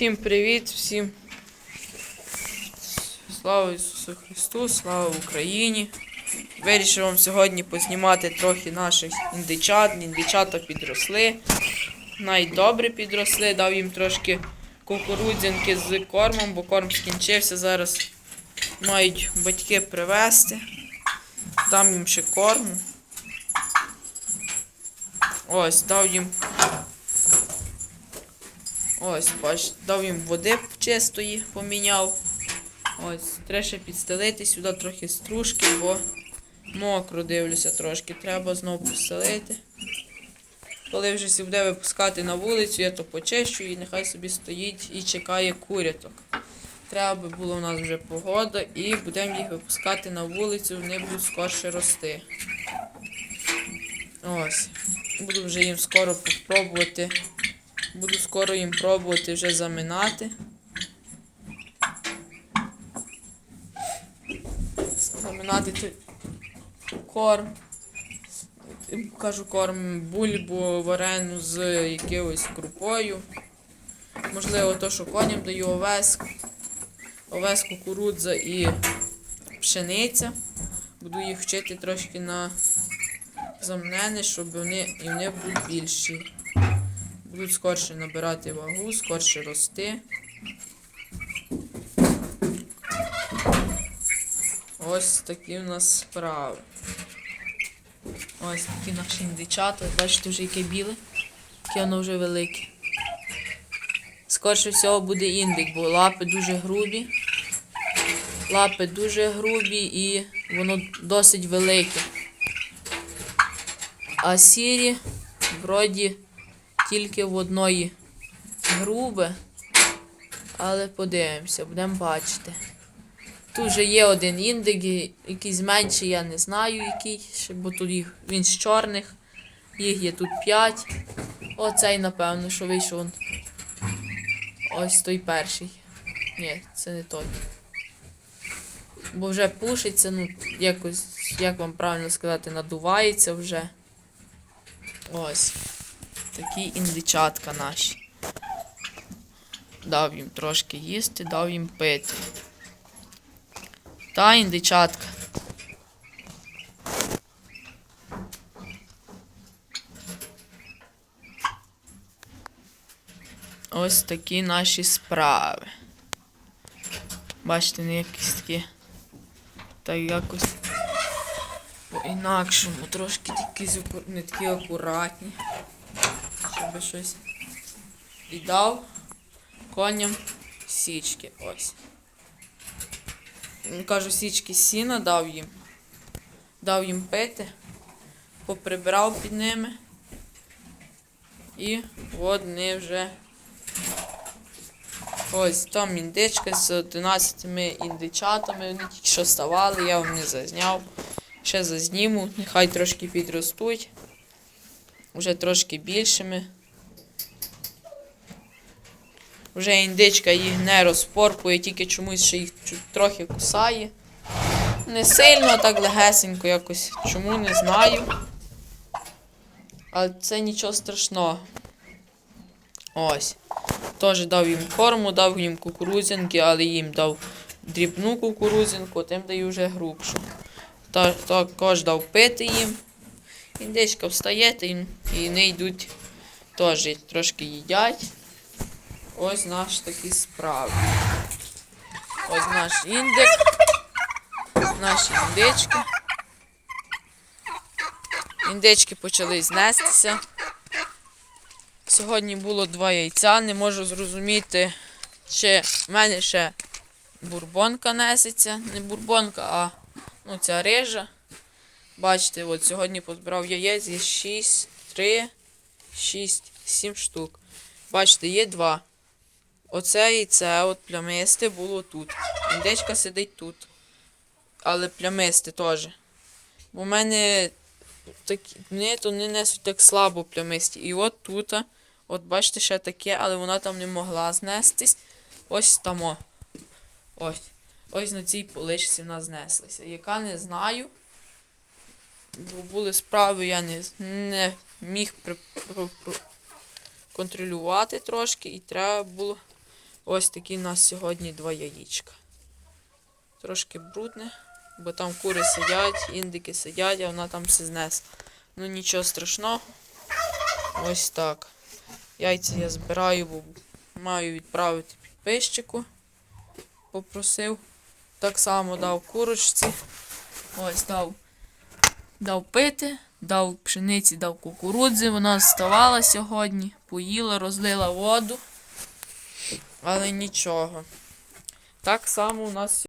Всім привіт, всім слава Ісусу Христу, слава Україні. Вирішив вам сьогодні познімати трохи наших індичат. Індичата підросли. Найдобре підросли, дав їм трошки кукурудзянки з кормом, бо корм скінчився. Зараз мають батьки привезти. Дам їм ще корму. Ось, дав їм Ось, бач, дав їм води чистої, поміняв. Ось, треба ще підстелити сюди трохи стружки, бо мокро дивлюся трошки. Треба знову постелити. Коли вже сі буде випускати на вулицю, я то почищу і нехай собі стоїть і чекає куряток. Треба би було у нас вже погода і будемо їх випускати на вулицю, вони будуть скорше рости. Ось. Буду вже їм скоро попробувати. Буду скоро їм пробувати вже заминати. Заминати той корм. Кажу корм бульбу варену з якоюсь крупою. Можливо, то, що коням даю овес, овес, кукурудза і пшениця. Буду їх вчити трошки на замнени, щоб вони і вони будуть більші. Будуть скорше набирати вагу, скорше рости. Ось такі у нас справи. Ось такі наші індичата. Бачите, вже яке біле, яке воно вже велике. Скорше всього буде індик, бо лапи дуже грубі. Лапи дуже грубі і воно досить велике. А сірі вроді тільки в одної грубе. Але подивимося, будемо бачити. Тут вже є один індик, якийсь менший, я не знаю який, бо тут їх він з чорних. Їх є тут 5. Оцей, напевно, що вийшов. он. Ось той перший. Ні, це не той. Бо вже пушиться, ну, якось, як вам правильно сказати, надувається вже. Ось. Такі індичатка наші. Дав їм трошки їсти, дав їм пити. Та індичатка. Ось такі наші справи. Бачите, не якісь такі. Та якось по-інакшому, трошки такі не такі акуратні. Щоб щось. І дав коням січки. Ось. Кажу, січки сіна дав їм. Дав їм пити, поприбирав під ними. І вони вже. Ось там індичка з 11 індичатами. Вони тільки що ставали, я вам не зазняв. Ще зазніму, нехай трошки підростуть. Вже трошки більшими. Вже індичка їх не розпорпує, тільки чомусь ще їх трохи кусає. Не сильно, а так легесенько якось. Чому не знаю. Але це нічого страшного. Ось. Теж дав їм корму, дав їм кукурудзянки, але їм дав дрібну кукурудзянку, тим даю вже грубшу. Та, також дав пити їм. Індичка встає та їм- і вони йдуть теж трошки їдять. Ось наш такі справи. Ось наш індик. Наші індички. Індички почали знестися. Сьогодні було два яйця. Не можу зрозуміти, чи в мене ще бурбонка несеться. Не бурбонка, а ну, ця рижа. Бачите, от сьогодні позбирав яєць, є 6, 3, 6, 7 штук. Бачите, є два. Оце яйце от плямисте було тут. Індичка сидить тут. Але плямисте теж. Бо в мене такі, вони то не несуть так слабо плямисті. І от тут, от бачите, ще таке, але вона там не могла знестись. Ось тамо. Ось. Ось на цій поличці вона знеслася. Яка не знаю. Бо були справи, я не, не міг при, про- про- контролювати трошки, і треба було Ось такі у нас сьогодні два яєчка. Трошки брудне, бо там кури сидять, індики сидять, а вона там все знесла. Ну нічого страшного. Ось так. Яйця я збираю, бо маю відправити підписчику. Попросив. Так само дав курочці. Ось дав, дав пити, дав пшениці, дав кукурудзи. Вона вставала сьогодні, поїла, розлила воду. Але нічого. Так само у нас